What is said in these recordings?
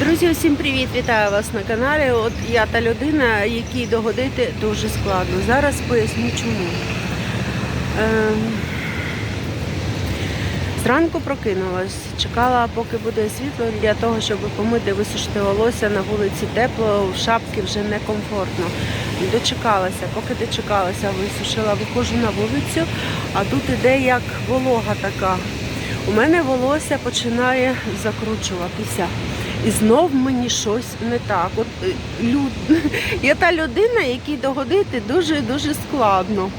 Друзі, усім привіт! Вітаю вас на каналі. От я та людина, якій догодити дуже складно. Зараз поясню чому. Ем, Зранку прокинулась, чекала, поки буде світло для того, щоб помити, висушити волосся на вулиці тепло, в шапці вже некомфортно. Дочекалася, поки дочекалася, висушила, виходжу на вулицю, а тут іде як волога така. У мене волосся починає закручуватися. І знов мені щось не так. От е, люд... я та людина, якій догодити дуже дуже складно.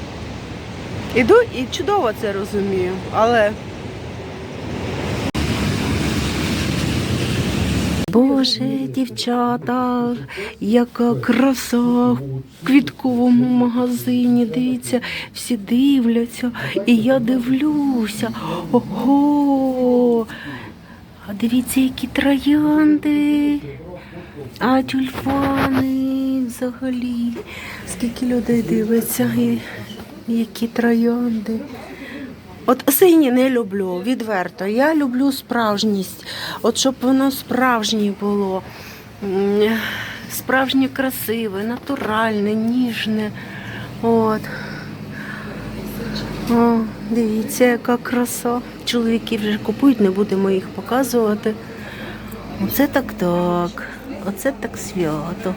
Іду і чудово це розумію, але. Боже, дівчата, яка краса в квітковому магазині. Дивіться, всі дивляться, і я дивлюся. Ого! Дивіться, які троянди, а тюльпани взагалі. Скільки людей дивиться, і які троянди. От сині не люблю, відверто. Я люблю справжність. От щоб воно справжнє було. Справжнє красиве, натуральне, ніжне. От. О, дивіться, яка краса. Чоловіки вже купують, не будемо їх показувати. Оце так так. Оце так свято.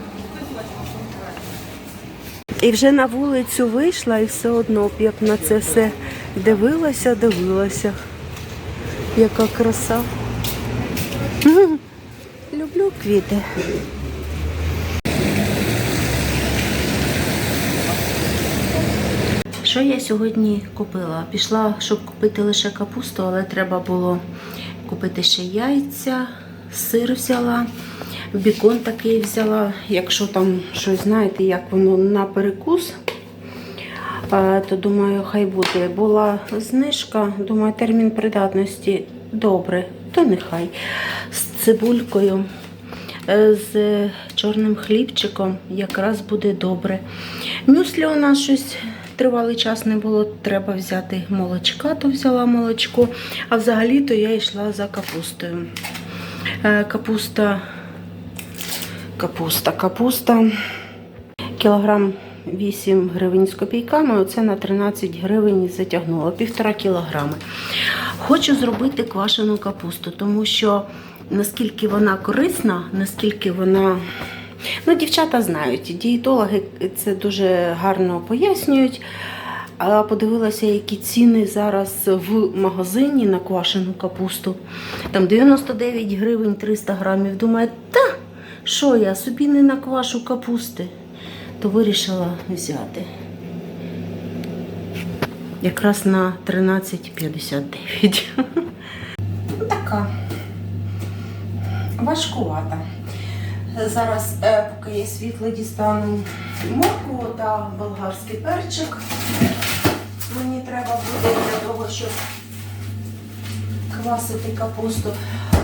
І вже на вулицю вийшла і все одно як на це все дивилася, дивилася. Яка краса. Люблю квіти. Що я сьогодні купила? Пішла, щоб купити лише капусту, але треба було купити ще яйця, сир взяла, бікон такий взяла. Якщо там щось знаєте, як воно на перекус, то думаю, хай буде. Була знижка, думаю, термін придатності добре, то нехай. З цибулькою, е, з чорним хлібчиком якраз буде добре. Мюслі у нас щось тривалий час не було, треба взяти молочка, то взяла молочко. А взагалі-то я йшла за капустою. Е, Капуста, капуста, капуста. Кілограм 8 гривень з копійками, оце на 13 гривень затягнула, півтора кілограми. Хочу зробити квашену капусту, тому що наскільки вона корисна, наскільки вона. Ну, дівчата знають, дієтологи це дуже гарно пояснюють. А подивилася, які ціни зараз в магазині на квашену капусту. Там 99 гривень 300 грамів. Думаю, та що я собі не наквашу капусти, то вирішила взяти. Якраз на 13,59. Така важкувата. Зараз, е, поки є світло, дістану моркву та болгарський перчик. Мені треба буде для того, щоб квасити капусту.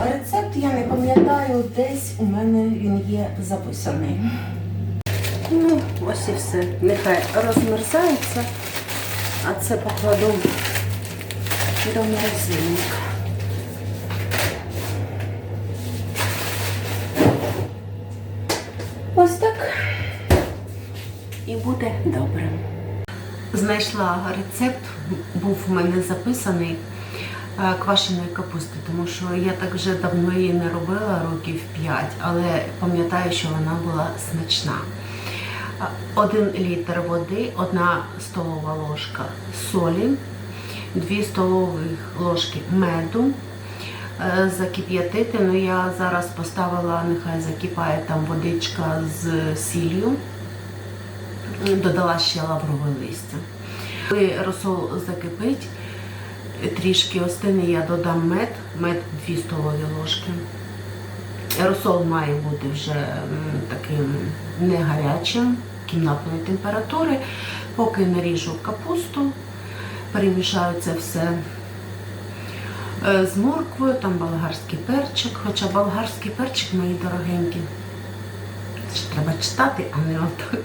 Рецепт я не пам'ятаю, десь у мене він є записаний. Ну, ось і все. Нехай розмерзається, а це покладу до морозильника. Ось так. І буде добре. Знайшла рецепт, був в мене записаний е, квашеної капусти, тому що я так вже давно її не робила, років 5, але пам'ятаю, що вона була смачна. Е, Один літр води, одна столова ложка солі, дві столові ложки меду, е, закип'ятити. Ну я зараз поставила, нехай закипає там водичка з сіллю. Додала ще лаврове листя. Коли розсол закипить, трішки остине, я додам мед, мед 2 столові ложки. Розсол має бути вже таким не гарячим, кімнатної температури. Поки наріжу капусту, перемішаю це все е, з морквою, там болгарський перчик, хоча болгарський перчик мої дорогенькі. Ще треба читати, а не отак.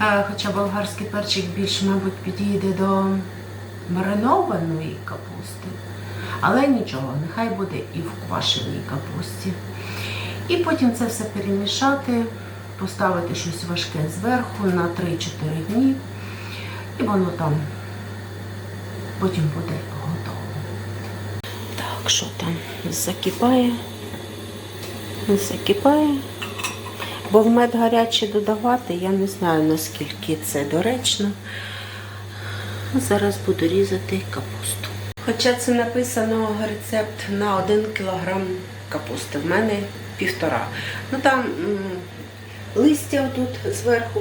Е, Хоча болгарський перчик більш, мабуть, підійде до маринованої капусти. Але нічого, нехай буде і в квашеній капусті. І потім це все перемішати, поставити щось важке зверху на 3-4 дні. І воно там потім буде готово. Так, що там закипає? Закипає. Бо в мед гарячий додавати, я не знаю наскільки це доречно. Зараз буду різати капусту. Хоча це написано рецепт на 1 кг капусти. В мене півтора. Ну там листя тут зверху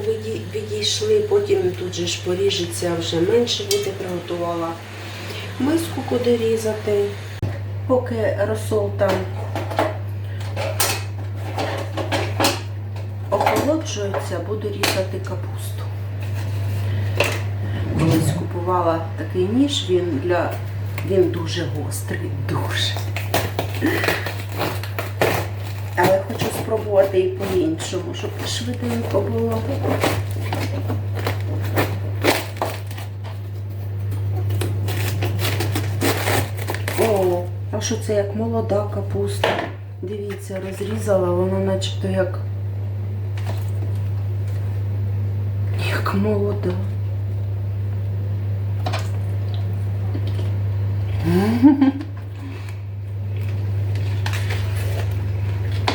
відійшли, потім тут же ж поріжеться, вже менше буде приготувала. Миску куди різати. Поки розсол там охолоджується, буду різати капусту. Колись купувала такий ніж, він для він дуже гострий, дуже. Але хочу спробувати і по-іншому, щоб швиденько було. О, а що це як молода капуста? Дивіться, розрізала, вона начебто як. Як молода.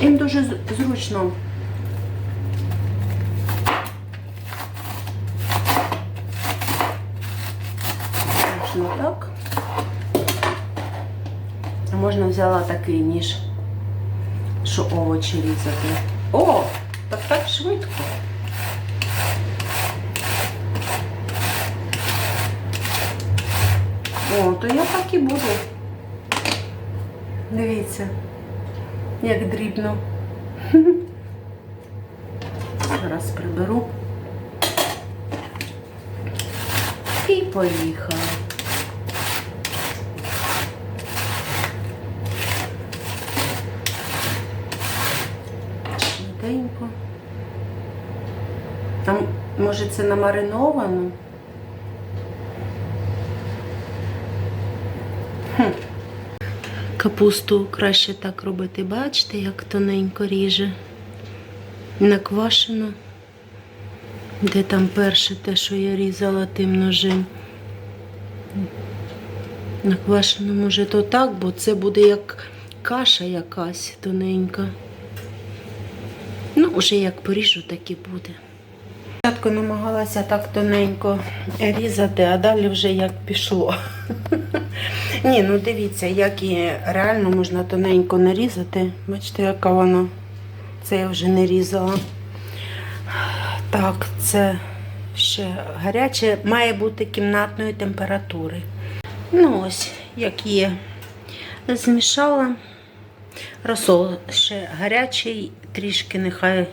Їм дуже зручно. Зручно так. Можна взяла такий ніж, що овочі різати. О, так так швидко. О, то я так і буду. Дивіться, як дрібно. Зараз приберу. І поїхала. Швиденько. Там, може, це намариновано? Капусту краще так робити, бачите, як тоненько ріже. Наквашено. Де там перше те, що я різала тим ножем. Наквашено, може, то так, бо це буде як каша якась тоненька. Ну, вже як поріжу, так і буде. Спочатку намагалася так тоненько різати, а далі вже як пішло. Ні, ну дивіться, як і реально можна тоненько нарізати. Бачите, яка вона. Це я вже не різала. Так, це ще гаряче, має бути кімнатної температури. Ну ось, як є. Змішала. Розсол ще гарячий, трішки нехай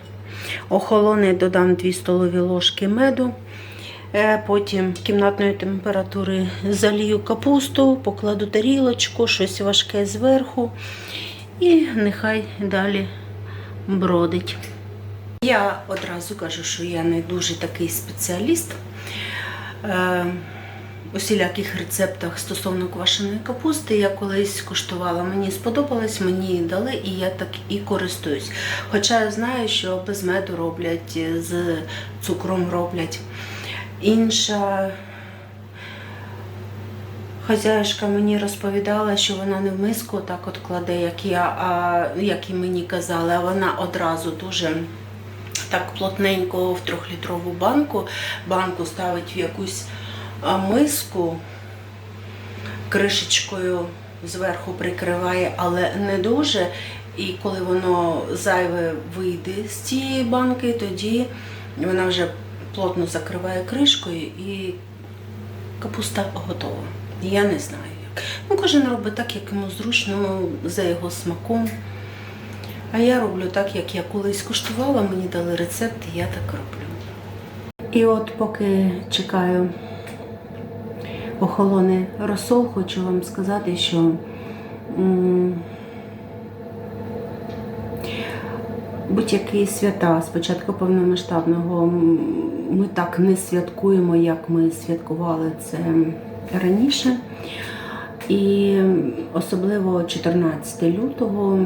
охолоне, додам 2 столові ложки меду. Е, Потім кімнатної температури залію капусту, покладу тарілочку, щось важке зверху. І нехай далі бродить. Я одразу кажу, що я не дуже такий спеціаліст у всіляких рецептах стосовно квашеної капусти. Я колись куштувала, мені сподобалось, мені дали, і я так і користуюсь. Хоча я знаю, що без меду роблять, з цукром роблять. Інша хазяюшка мені розповідала, що вона не в миску так от кладе, як я, а як і мені казали, а вона одразу дуже так плотненько в трьохлітрову банку. Банку ставить в якусь миску, кришечкою зверху прикриває, але не дуже. І коли воно зайве вийде з цієї банки, тоді вона вже плотно закриває кришкою і капуста готова. Я не знаю як. Ну, кожен робить так, як йому зручно, за його смаком. А я роблю так, як я колись куштувала, мені дали рецепт, і я так роблю. І от поки чекаю охолоне розсол, хочу вам сказати, що будь-які свята спочатку повномасштабного ми так не святкуємо, як ми святкували це раніше. І особливо 14 лютого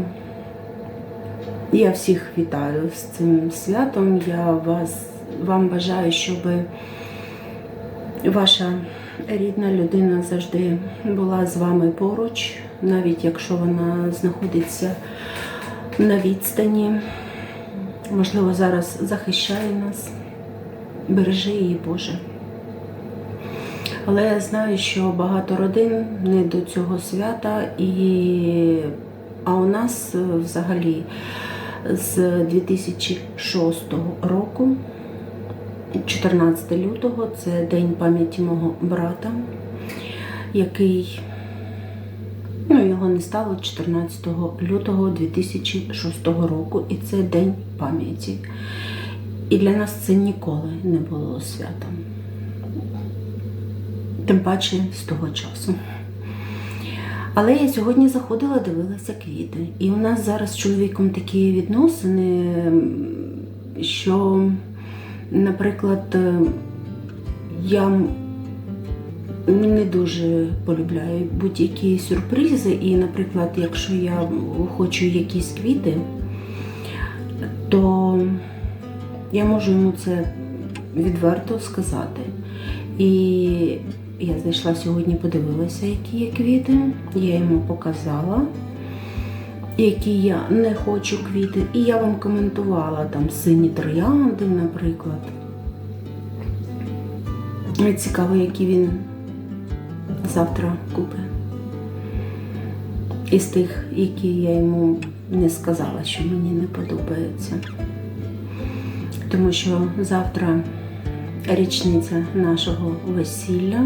Я всіх вітаю з цим святом. Я вас, вам бажаю, щоб ваша рідна людина завжди була з вами поруч, навіть якщо вона знаходиться на відстані. Можливо, зараз захищає нас. Бережи її, Боже. Але я знаю, що багато родин не до цього свята, і... а у нас взагалі з 2006 року, 14 лютого, це День пам'яті мого брата, який ну, його не стало 14 лютого 2006 року, і це День пам'яті. І для нас це ніколи не було святом. Тим паче з того часу. Але я сьогодні заходила, дивилася квіти. І у нас зараз з чоловіком такі відносини, що, наприклад, я не дуже полюбляю будь-які сюрпризи. І, наприклад, якщо я хочу якісь квіти, то я можу йому це відверто сказати. І я зайшла сьогодні, подивилася, які є квіти. Я йому показала, які я не хочу квіти. І я вам коментувала там сині троянди, наприклад. Цікаво, які він завтра купить. Із тих, які я йому не сказала, що мені не подобаються. Тому що завтра річниця нашого весілля.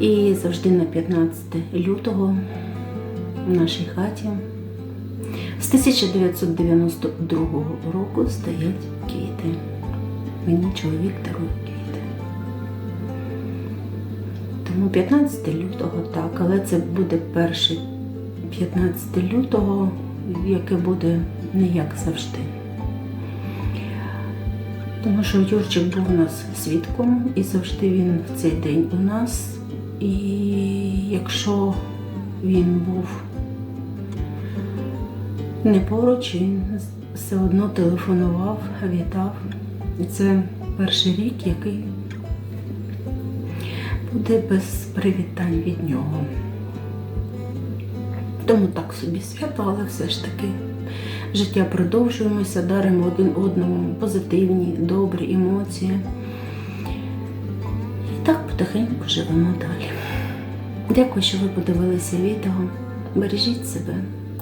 І завжди на 15 лютого в нашій хаті з 1992 року стоять квіти. Мені чоловік дарує квіти. Тому 15 лютого так, але це буде перше 15 лютого, яке буде не як завжди. Тому що Юрчик був у нас свідком і завжди він в цей день у нас. І якщо він був не поруч, він все одно телефонував, вітав. І це перший рік, який буде без привітань від нього. Тому так собі свято, але все ж таки життя продовжуємося, даримо один одному позитивні, добрі емоції. І так потихеньку живемо далі. Дякую, що ви подивилися відео. Бережіть себе